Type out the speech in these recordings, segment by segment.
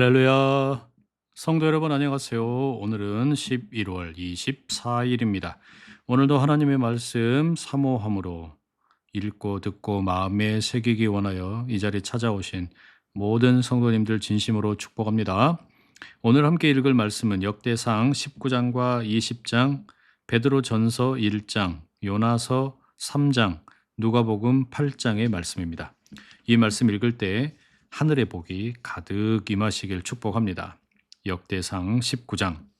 할렐루야. 성도 여러분 안녕하세요. 오늘은 11월 24일입니다. 오늘도 하나님의 말씀 사모함으로 읽고 듣고 마음에 새기기 원하여 이 자리에 찾아오신 모든 성도님들 진심으로 축복합니다. 오늘 함께 읽을 말씀은 역대상 19장과 20장, 베드로 전서 1장, 요나서 3장, 누가복음 8장의 말씀입니다. 이 말씀 읽을 때 하늘의 복이 가득 임하시길 축복합니다. 역대상 19장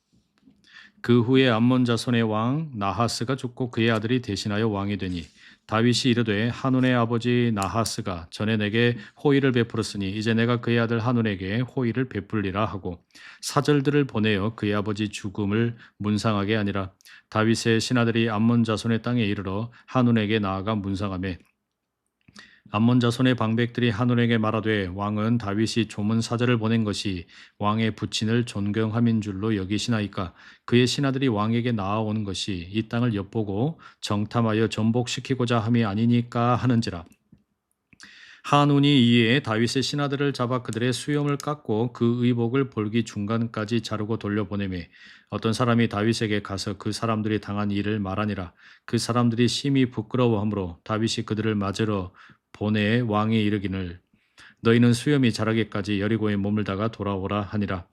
그 후에 암몬 자손의 왕 나하스가 죽고 그의 아들이 대신하여 왕이 되니 다윗이 이르되 한운의 아버지 나하스가 전에 내게 호의를 베풀었으니 이제 내가 그의 아들 한운에게 호의를 베풀리라 하고 사절들을 보내어 그의 아버지 죽음을 문상하게 아니라 다윗의 신하들이 암몬 자손의 땅에 이르러 한운에게 나아가 문상하며 암몬 자손의 방백들이 한온에게 말하되 왕은 다윗이 조문 사절을 보낸 것이 왕의 부친을 존경함인 줄로 여기시나이까? 그의 신하들이 왕에게 나아오는 것이 이 땅을 엿보고 정탐하여 전복시키고자 함이 아니니까 하는지라. 한운이 이에 다윗의 신하들을 잡아 그들의 수염을 깎고 그 의복을 볼기 중간까지 자르고 돌려보내매 어떤 사람이 다윗에게 가서 그 사람들이 당한 일을 말하니라. 그 사람들이 심히 부끄러워하므로 다윗이 그들을 맞으러 보내 왕이 이르기를 너희는 수염이 자라기까지 여리고에 머물다가 돌아오라 하니라.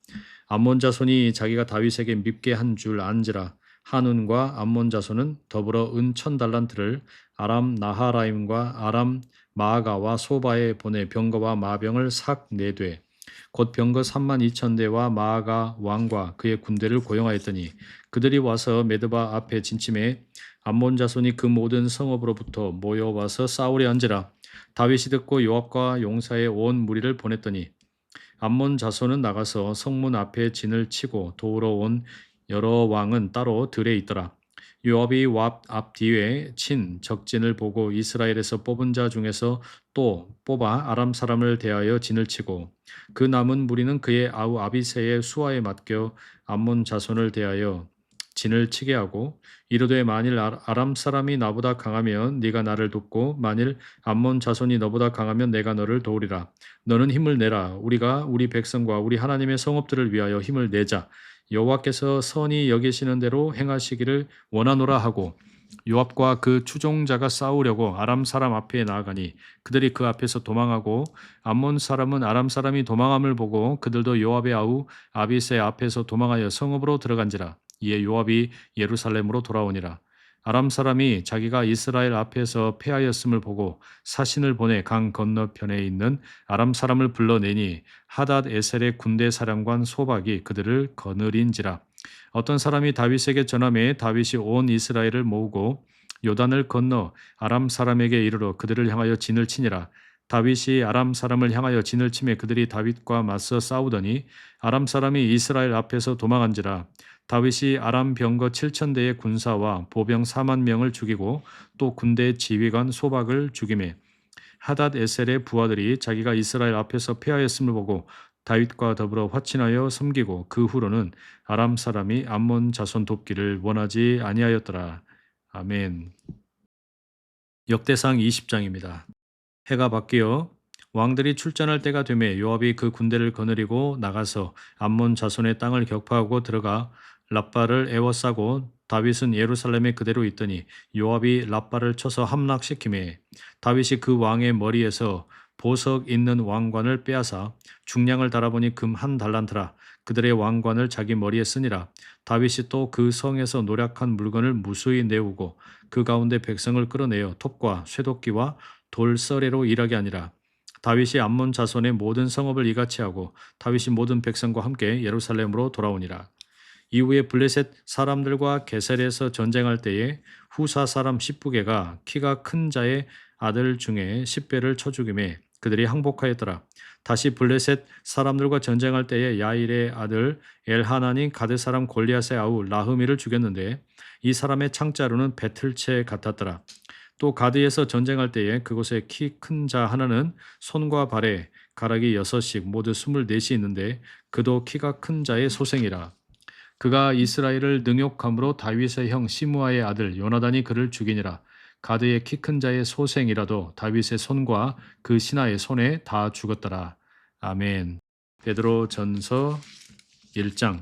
암몬 자손이 자기가 다윗에게 밉게 한 줄 안지라. 한운과 암몬 자손은 더불어 은천 달란트를 아람 나하라임과 아람 마아가와 소바에 보내 병거와 마병을 삭 내되 곧 병거 3만 2천 대와 마아가 왕과 그의 군대를 고용하였더니 그들이 와서 메드바 앞에 진침해 암몬 자손이 그 모든 성읍으로부터 모여와서 싸우려 한지라 다윗이 듣고 요압과 용사의 온 무리를 보냈더니 암몬 자손은 나가서 성문 앞에 진을 치고 도우러 온 여러 왕은 따로 들에 있더라. 요압이 왑 앞 뒤에 친 적진을 보고 이스라엘에서 뽑은 자 중에서 또 뽑아 아람 사람을 대하여 진을 치고 그 남은 무리는 그의 아우 아비세의 수하에 맡겨 암몬 자손을 대하여 진을 치게 하고 이르되 만일 아- 아람 사람이 나보다 강하면 네가 나를 돕고 만일 암몬 자손이 너보다 강하면 내가 너를 도우리라. 너는 힘을 내라. 우리가 우리 백성과 우리 하나님의 성읍들을 위하여 힘을 내자. 여호와께서 선히 여기시는 대로 행하시기를 원하노라 하고 요압과 그 추종자가 싸우려고 아람 사람 앞에 나아가니 그들이 그 앞에서 도망하고 암몬 사람은 아람 사람이 도망함을 보고 그들도 요압의 아우 아비세 앞에서 도망하여 성읍으로 들어간지라 이에 요압이 예루살렘으로 돌아오니라. 아람 사람이 자기가 이스라엘 앞에서 패하였음을 보고 사신을 보내 강 건너편에 있는 아람 사람을 불러내니 하닷 에셀의 군대 사령관 소박이 그들을 거느린지라. 어떤 사람이 다윗에게 전함에 다윗이 온 이스라엘을 모으고 요단을 건너 아람 사람에게 이르러 그들을 향하여 진을 치니라. 다윗이 아람 사람을 향하여 진을 치매 그들이 다윗과 맞서 싸우더니 아람 사람이 이스라엘 앞에서 도망한지라 다윗이 아람 병거 7천 대의 군사와 보병 4만 명을 죽이고 또 군대 지휘관 소박을 죽임에 하닷 에셀의 부하들이 자기가 이스라엘 앞에서 패하였음을 보고 다윗과 더불어 화친하여 섬기고 그 후로는 아람 사람이 암몬 자손 돕기를 원하지 아니하였더라. 아멘. 역대상 20장입니다. 해가 바뀌어 왕들이 출전할 때가 되매 요압이 그 군대를 거느리고 나가서 암몬 자손의 땅을 격파하고 들어가 랍바를 에워싸고 다윗은 예루살렘에 그대로 있더니 요압이 랍바를 쳐서 함락시키매 다윗이 그 왕의 머리에서 보석 있는 왕관을 빼앗아 중량을 달아보니 금 한 달란트라 그들의 왕관을 자기 머리에 쓰니라. 다윗이 또 그 성에서 노략한 물건을 무수히 내우고 그 가운데 백성을 끌어내어 톱과 쇠도끼와 돌서래로 일하게 하니라. 다윗이 암몬 자손의 모든 성읍을 이같이 하고 다윗이 모든 백성과 함께 예루살렘으로 돌아오니라 이후에 블레셋 사람들과 게셀에서 전쟁할 때에 후사 사람 십부게가 키가 큰 자의 아들 중에 십배를 쳐 죽임에 그들이 항복하였더라. 다시 블레셋 사람들과 전쟁할 때에 야일의 아들 엘하나니 가드 사람 골리앗의 아우 라흐미를 죽였는데 이 사람의 창자루는 배틀채 같았더라. 또 가드에서 전쟁할 때에 그곳에 키큰 자 하나는 손과 발에 가락이 여섯씩 모두 스물넷이 있는데 그도 키가 큰 자의 소생이라. 그가 이스라엘을 능욕함으로 다윗의 형 시므아의 아들 요나단이 그를 죽이니라. 가드의 키 큰 자의 소생이라도 다윗의 손과 그 신하의 손에 다 죽었더라. 아멘. 베드로 전서 1장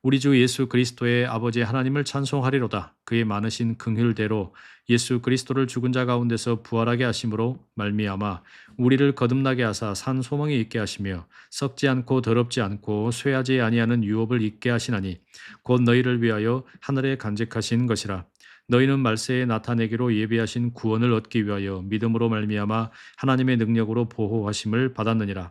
우리 주 예수 그리스도의 아버지 하나님을 찬송하리로다. 그의 많으신 긍휼대로 예수 그리스도를 죽은 자 가운데서 부활하게 하심으로 말미암아 우리를 거듭나게 하사 산 소망이 있게 하시며 썩지 않고 더럽지 않고 쇠하지 아니하는 유업을 있게 하시나니 곧 너희를 위하여 하늘에 간직하신 것이라. 너희는 말세에 나타내기로 예비하신 구원을 얻기 위하여 믿음으로 말미암아 하나님의 능력으로 보호하심을 받았느니라.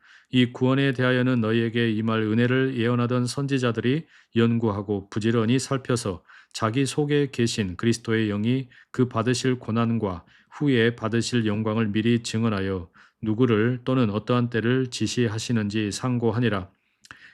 이 구원에 대하여는 너희에게 임할 은혜를 예언하던 선지자들이 연구하고 부지런히 살펴서 자기 속에 계신 그리스도의 영이 그 받으실 고난과 후에 받으실 영광을 미리 증언하여 누구를 또는 어떠한 때를 지시하시는지 상고하니라.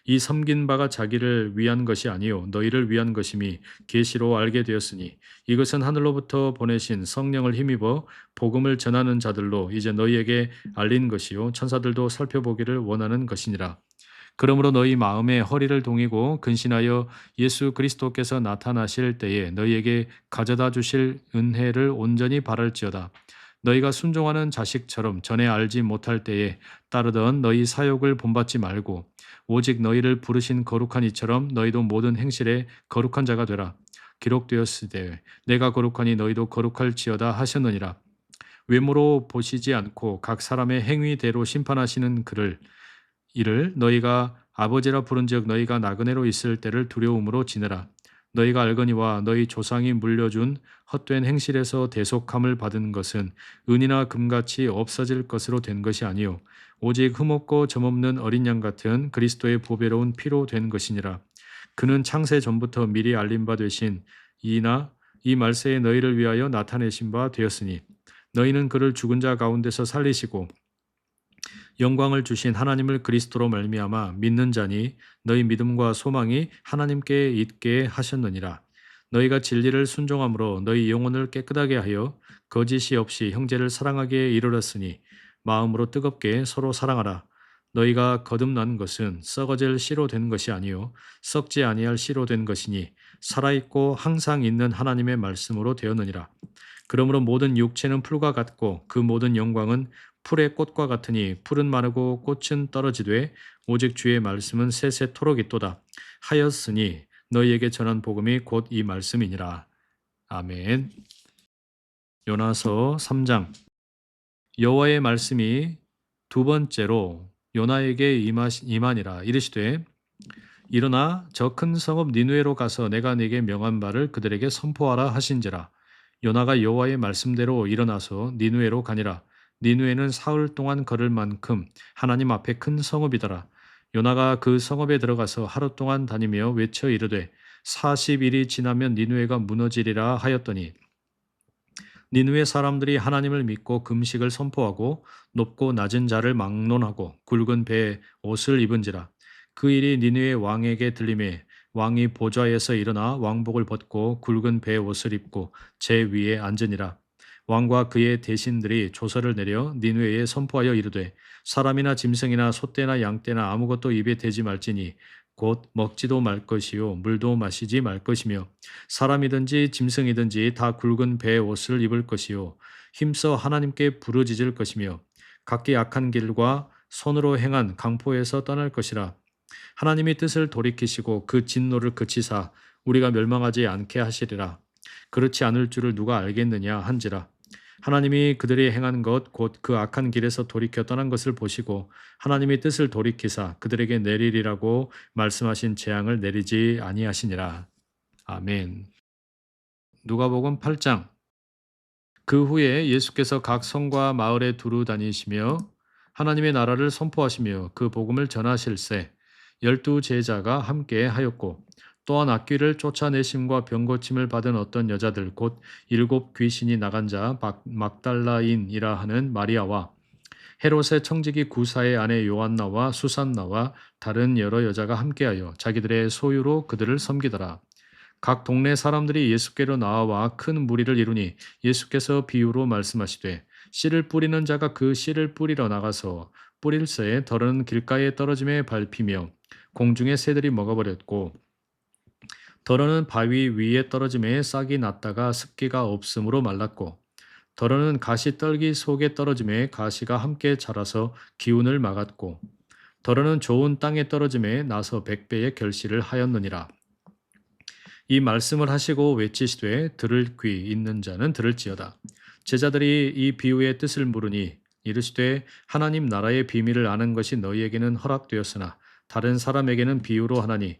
이 섬긴 바가 자기를 위한 것이 아니요 너희를 위한 것임이 계시로 알게 되었으니 이것은 하늘로부터 보내신 성령을 힘입어 복음을 전하는 자들로 이제 너희에게 알린 것이요 천사들도 살펴보기를 원하는 것이니라. 그러므로 너희 마음에 허리를 동이고 근신하여 예수 그리스도께서 나타나실 때에 너희에게 가져다 주실 은혜를 온전히 바랄지어다. 너희가 순종하는 자식처럼 전에 알지 못할 때에 따르던 너희 사욕을 본받지 말고 오직 너희를 부르신 거룩한 이처럼 너희도 모든 행실에 거룩한 자가 되라. 기록되었으되 내가 거룩하니 너희도 거룩할지어다 하셨느니라. 외모로 보시지 않고 각 사람의 행위대로 심판하시는 그를 이를 너희가 아버지라 부른즉 너희가 나그네로 있을 때를 두려움으로 지내라. 너희가 알거니와 너희 조상이 물려준 헛된 행실에서 대속함을 받은 것은 은이나 금같이 없어질 것으로 된 것이 아니요 오직 흠없고 점없는 어린 양 같은 그리스도의 보배로운 피로 된 것이니라. 그는 창세 전부터 미리 알린 바 되신 이나 이 말세에 너희를 위하여 나타내신 바 되었으니 너희는 그를 죽은 자 가운데서 살리시고 영광을 주신 하나님을 그리스도로 말미암아 믿는 자니 너희 믿음과 소망이 하나님께 있게 하셨느니라. 너희가 진리를 순종함으로 너희 영혼을 깨끗하게 하여 거짓이 없이 형제를 사랑하기에 이르렀으니 마음으로 뜨겁게 서로 사랑하라. 너희가 거듭난 것은 썩어질 씨로 된 것이 아니요 썩지 아니할 씨로 된 것이니 살아 있고 항상 있는 하나님의 말씀으로 되었느니라. 그러므로 모든 육체는 풀과 같고 그 모든 영광은 풀의 꽃과 같으니 풀은 마르고 꽃은 떨어지되 오직 주의 말씀은 세세토록 있도다 하였으니 너희에게 전한 복음이 곧 이 말씀이니라. 아멘. 요나서 3장 여호와의 말씀이 두 번째로 요나에게 임하니라 이르시되 일어나 저 큰 성읍 니누에로 가서 내가 네게 명한 바를 그들에게 선포하라 하신지라 요나가 여호와의 말씀대로 일어나서 니누에로 가니라 니누에는 사흘 동안 걸을 만큼 하나님 앞에 큰 성읍이더라. 요나가 그 성읍에 들어가서 하루 동안 다니며 외쳐 이르되 40일이 지나면 니누에가 무너지리라 하였더니 니누의 사람들이 하나님을 믿고 금식을 선포하고 높고 낮은 자를 막론하고 굵은 배에 옷을 입은지라. 그 일이 니누의 왕에게 들림에 왕이 보좌에서 일어나 왕복을 벗고 굵은 배에 옷을 입고 제 위에 앉으니라 왕과 그의 대신들이 조서를 내려 니누에에 선포하여 이르되 사람이나 짐승이나 소떼나 양떼나 아무것도 입에 대지 말지니 곧 먹지도 말 것이요 물도 마시지 말 것이며 사람이든지 짐승이든지 다 굵은 배의 옷을 입을 것이요 힘써 하나님께 부르짖을 것이며 각기 악한 길과 손으로 행한 강포에서 떠날 것이라. 하나님이 뜻을 돌이키시고 그 진노를 그치사 우리가 멸망하지 않게 하시리라. 그렇지 않을 줄을 누가 알겠느냐 한지라 하나님이 그들이 행한 것 곧 그 악한 길에서 돌이켜 떠난 것을 보시고 하나님이 뜻을 돌이키사 그들에게 내리리라고 말씀하신 재앙을 내리지 아니하시니라. 아멘. 누가복음 8장 그 후에 예수께서 각 성과 마을에 두루 다니시며 하나님의 나라를 선포하시며 그 복음을 전하실세 열두 제자가 함께 하였고 또한 악귀를 쫓아내심과 병고침을 받은 어떤 여자들 곧 일곱 귀신이 나간 자 막- 막달라인이라 하는 마리아와 헤롯의 청지기 구사의 아내 요한나와 수산나와 다른 여러 여자가 함께하여 자기들의 소유로 그들을 섬기더라. 각 동네 사람들이 예수께로 나와 큰 무리를 이루니 예수께서 비유로 말씀하시되 씨를 뿌리는 자가 그 씨를 뿌리러 나가서 뿌릴새 덜은 길가에 떨어짐에 밟히며 공중의 새들이 먹어버렸고 덜어는 바위 위에 떨어짐에 싹이 났다가 습기가 없으므로 말랐고 덜어는 가시 떨기 속에 떨어짐에 가시가 함께 자라서 기운을 막았고 덜어는 좋은 땅에 떨어짐에 나서 백배의 결실을 하였느니라. 이 말씀을 하시고 외치시되 들을 귀 있는 자는 들을지어다. 제자들이 이 비유의 뜻을 물으니 이르시되 하나님 나라의 비밀을 아는 것이 너희에게는 허락되었으나 다른 사람에게는 비유로 하나니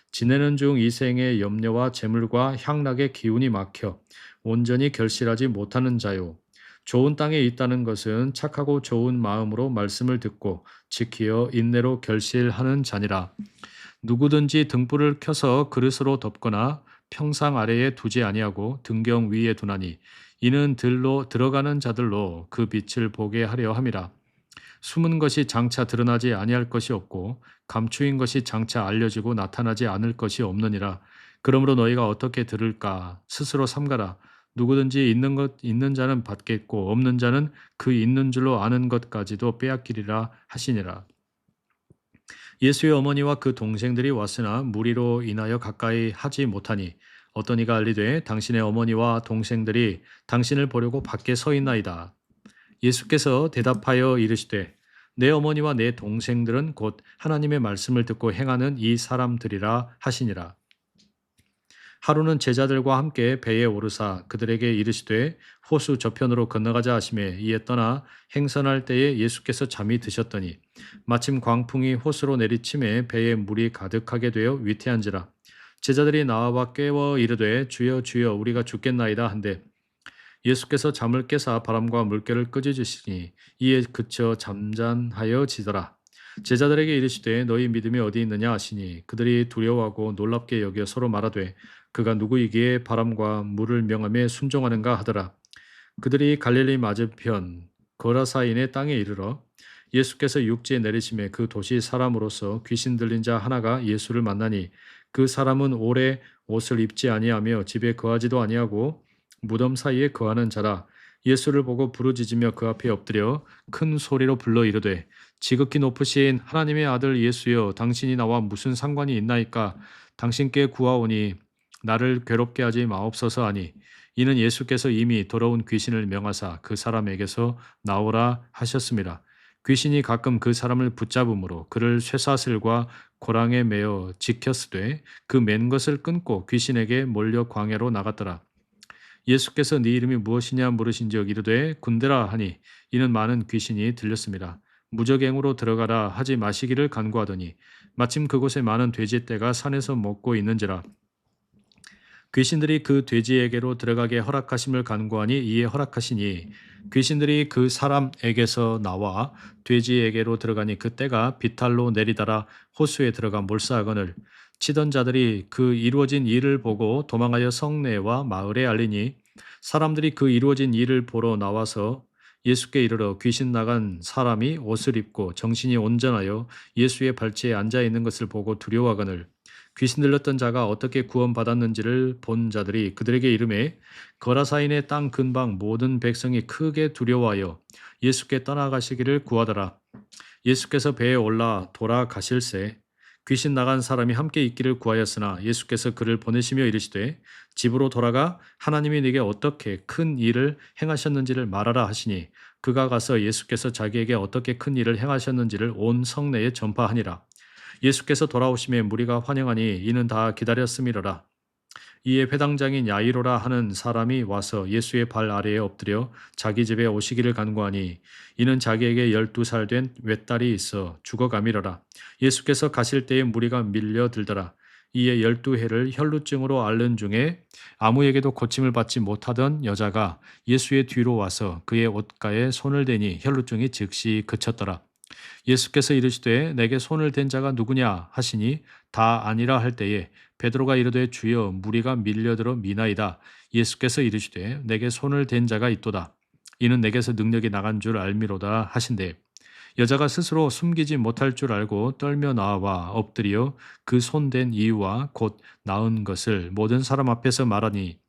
지내는 중 이생의 염려와 재물과 향락의 기운이 막혀 온전히 결실하지 못하는 자요. 좋은 땅에 있다는 것은 착하고 좋은 마음으로 말씀을 듣고 지키어 인내로 결실하는 자니라. 누구든지 등불을 켜서 그릇으로 덮거나 평상 아래에 두지 아니하고 등경 위에 두나니 이는 들로 들어가는 자들로 그 빛을 보게 하려 함이라. 숨은 것이 장차 드러나지 아니할 것이 없고 감추인 것이 장차 알려지고 나타나지 않을 것이 없느니라. 그러므로 너희가 어떻게 들을까 스스로 삼가라. 누구든지 있는 것 있는 자는 받겠고 없는 자는 그 있는 줄로 아는 것까지도 빼앗기리라 하시니라. 예수의 어머니와 그 동생들이 왔으나 무리로 인하여 가까이 하지 못하니 어떤 이가 알리되 당신의 어머니와 동생들이 당신을 보려고 밖에 서 있나이다. 예수께서 대답하여 이르시되 내 어머니와 내 동생들은 곧 하나님의 말씀을 듣고 행하는 이 사람들이라 하시니라. 하루는 제자들과 함께 배에 오르사 그들에게 이르시되 호수 저편으로 건너가자 하심에 이에 떠나 행선할 때에 예수께서 잠이 드셨더니 마침 광풍이 호수로 내리침에 배에 물이 가득하게 되어 위태한지라 제자들이 나와 깨워 이르되 주여 주여 우리가 죽겠나이다 한데 예수께서 잠을 깨사 바람과 물결을 끄짖으시니 이에 그쳐 잠잠하여 지더라 제자들에게 이르시되 너희 믿음이 어디 있느냐 하시니 그들이 두려워하고 놀랍게 여겨 서로 말하되 그가 누구이기에 바람과 물을 명함에 순종하는가 하더라. 그들이 갈릴리 맞은편 거라사인의 땅에 이르러 예수께서 육지에 내리심에 그 도시 사람으로서 귀신 들린 자 하나가 예수를 만나니 그 사람은 오래 옷을 입지 아니하며 집에 거하지도 아니하고 무덤 사이에 거하는 자라 예수를 보고 부르짖으며 그 앞에 엎드려 큰 소리로 불러 이르되 지극히 높으신 하나님의 아들 예수여 당신이 나와 무슨 상관이 있나이까 당신께 구하오니 나를 괴롭게 하지 마옵소서 하니 이는 예수께서 이미 돌아온 귀신을 명하사 그 사람에게서 나오라 하셨습니다. 귀신이 가끔 그 사람을 붙잡음으로 그를 쇠사슬과 고랑에 매어 지켰으되 그 맨 것을 끊고 귀신에게 몰려 광야로 나갔더라. 예수께서 네 이름이 무엇이냐 물으신지역 이르되 군대라 하니 이는 많은 귀신이 들렸습니다. 무적행으로 들어가라 하지 마시기를 간구하더니 마침 그곳에 많은 돼지 떼가 산에서 먹고 있는지라 귀신들이 그 돼지에게로 들어가게 허락하심을 간구하니 이에 허락하시니 귀신들이 그 사람에게서 나와 돼지에게로 들어가니 그 떼가 비탈로 내리달아 호수에 들어가 몰사하거늘 치던 자들이 그 이루어진 일을 보고 도망하여 성내와 마을에 알리니 사람들이 그 이루어진 일을 보러 나와서 예수께 이르러 귀신 나간 사람이 옷을 입고 정신이 온전하여 예수의 발치에 앉아 있는 것을 보고 두려워하거늘 귀신 들렸던 자가 어떻게 구원받았는지를 본 자들이 그들에게 이름에 거라사인의 땅 근방 모든 백성이 크게 두려워하여 예수께 떠나가시기를 구하더라. 예수께서 배에 올라 돌아가실새 귀신 나간 사람이 함께 있기를 구하였으나 예수께서 그를 보내시며 이르시되 집으로 돌아가 하나님이 네게 어떻게 큰 일을 행하셨는지를 말하라 하시니 그가 가서 예수께서 자기에게 어떻게 큰 일을 행하셨는지를 온 성내에 전파하니라. 예수께서 돌아오심에 무리가 환영하니 이는 다 기다렸음이로라. 이에 회당장인 야이로라 하는 사람이 와서 예수의 발 아래에 엎드려 자기 집에 오시기를 간구하니 이는 자기에게 열두 살 된 외딸이 있어 죽어가미러라. 예수께서 가실 때에 무리가 밀려들더라. 이에 열두 해를 혈루증으로 앓는 중에 아무에게도 고침을 받지 못하던 여자가 예수의 뒤로 와서 그의 옷가에 손을 대니 혈루증이 즉시 그쳤더라. 예수께서 이르시되 내게 손을 댄 자가 누구냐 하시니 다 아니라 할 때에 베드로가 이르되 주여 무리가 밀려들어 미나이다. 예수께서 이르시되 내게 손을 댄 자가 있도다. 이는 내게서 능력이 나간 줄 알미로다 하신대. 여자가 스스로 숨기지 못할 줄 알고 떨며 나와 엎드려 그 손댄 이유와 곧 나은 것을 모든 사람 앞에서 말하니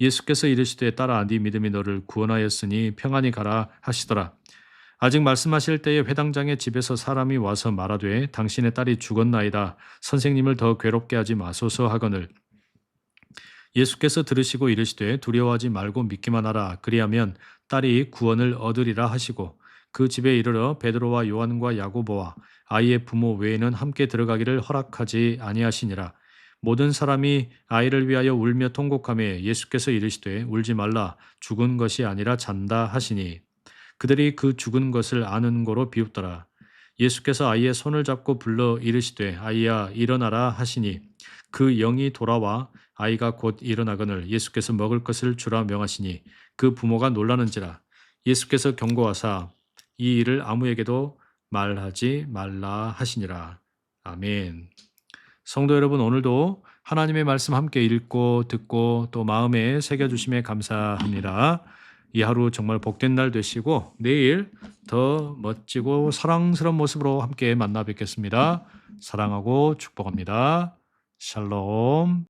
예수께서 이르시되 딸아 네 믿음이 너를 구원하였으니 평안히 가라 하시더라. 아직 말씀하실 때에 회당장의 집에서 사람이 와서 말하되 당신의 딸이 죽었나이다. 선생님을 더 괴롭게 하지 마소서 하거늘. 예수께서 들으시고 이르시되 두려워하지 말고 믿기만 하라. 그리하면 딸이 구원을 얻으리라 하시고 그 집에 이르러 베드로와 요한과 야고보와 아이의 부모 외에는 함께 들어가기를 허락하지 아니하시니라. 모든 사람이 아이를 위하여 울며 통곡하며 예수께서 이르시되 울지 말라 죽은 것이 아니라 잔다 하시니 그들이 그 죽은 것을 아는 거로 비웃더라. 예수께서 아이의 손을 잡고 불러 이르시되 아이야 일어나라 하시니 그 영이 돌아와 아이가 곧 일어나거늘 예수께서 먹을 것을 주라 명하시니 그 부모가 놀라는지라 예수께서 경고하사 이 일을 아무에게도 말하지 말라 하시니라. 아멘. 성도 여러분 오늘도 하나님의 말씀 함께 읽고 듣고 또 마음에 새겨 주심에 감사합니다. 이 하루 정말 복된 날 되시고 내일 더 멋지고 사랑스러운 모습으로 함께 만나 뵙겠습니다. 사랑하고 축복합니다. 샬롬.